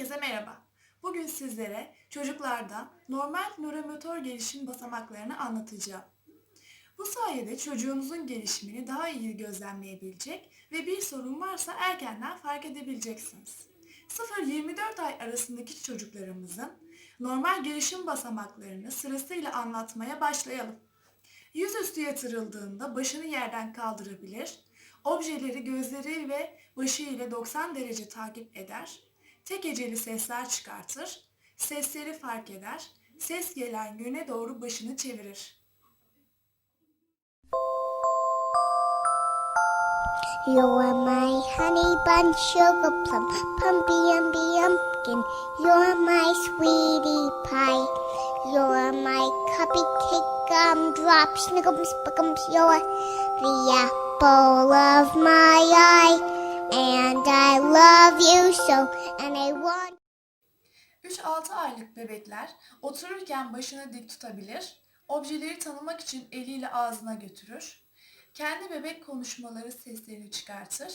Herkese merhaba. Bugün sizlere çocuklarda normal nöromotor gelişim basamaklarını anlatacağım. Bu sayede çocuğunuzun gelişimini daha iyi gözlemleyebilecek ve bir sorun varsa erkenden fark edebileceksiniz. 0-24 ay arasındaki çocuklarımızın normal gelişim basamaklarını sırasıyla anlatmaya başlayalım. Yüzüstü yatırıldığında başını yerden kaldırabilir, objeleri gözleri ve başı ile 90 derece takip eder, tek heceli sesler çıkartır, sesleri fark eder, ses gelen yöne doğru başını çevirir. You're my honey bun, sugar plum, pumpy umby umpkin. You're my sweetie pie. You're my cupcake gumdrop, snickums, spickums. You're the apple of my eye, and I love you so, and I want. 3-6 aylık bebekler otururken başını dik tutabilir, objeleri tanımak için eliyle ağzına götürür, kendi bebek konuşmaları seslerini çıkartır,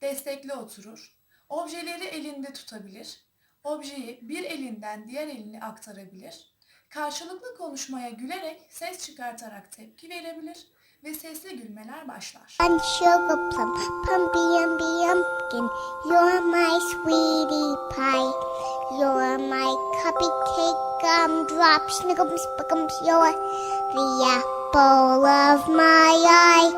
destekli oturur, objeleri elinde tutabilir, objeyi bir elinden diğer eline aktarabilir, karşılıklı konuşmaya gülerek ses çıkartarak tepki verebilir ve sesli gülmeler başlar. Bun, sugar plum, pumpy umby umpkin. You're my sweetie pie. You're my cupcake gumdrop, snickums, spickums. You're the apple of my eye,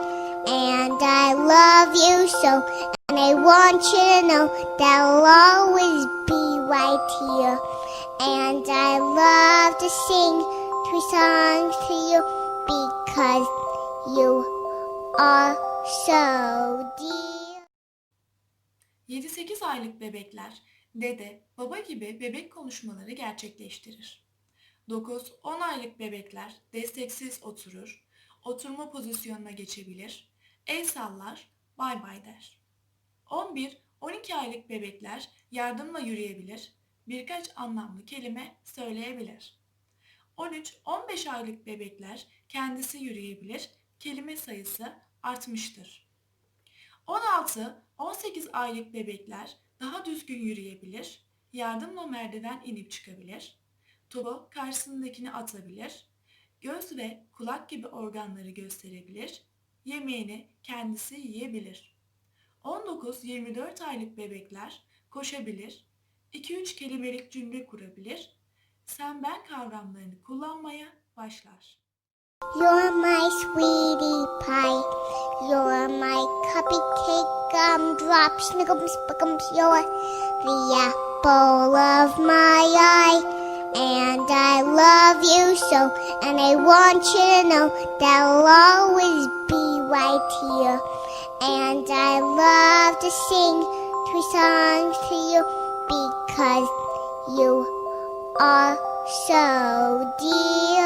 and I love you so. And I want you to know that I'll always be right here. And I love to sing three songs to you because you are so dear. 7-8 aylık bebekler dede, baba gibi bebek konuşmaları gerçekleştirir. 9-10 aylık bebekler desteksiz oturur, oturma pozisyonuna geçebilir, el sallar, bay bay der. 11-12 aylık bebekler yardımla yürüyebilir, birkaç anlamlı kelime söyleyebilir. 13-15 aylık bebekler kendisi yürüyebilir, kelime sayısı artmıştır. 16-18 aylık bebekler daha düzgün yürüyebilir, yardımla merdiven inip çıkabilir, topu karşısındakini atabilir, göz ve kulak gibi organları gösterebilir, yemeğini kendisi yiyebilir. 19-24 aylık bebekler koşabilir, 2-3 kelimelik cümle kurabilir, sen ben kavramlarını kullanmaya başlar. You're my sweetie pie. You're my cupcake gumdrop, snickums, spickums. You're the apple of my eye, and I love you so. And I want you to know that I'll always be right here. And I love to sing three songs to you because you are so dear.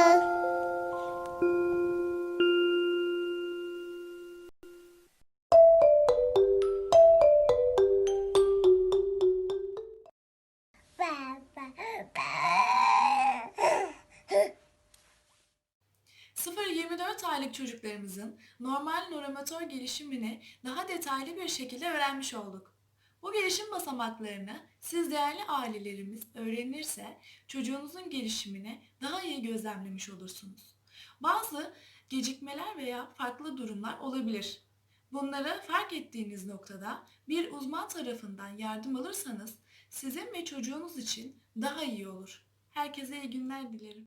0-24 aylık çocuklarımızın normal nöromotor gelişimini daha detaylı bir şekilde öğrenmiş olduk. Bu gelişim basamaklarını siz değerli ailelerimiz öğrenirse çocuğunuzun gelişimini daha iyi gözlemlemiş olursunuz. Bazı gecikmeler veya farklı durumlar olabilir. Bunları fark ettiğiniz noktada bir uzman tarafından yardım alırsanız sizin ve çocuğunuz için daha iyi olur. Herkese iyi günler dilerim.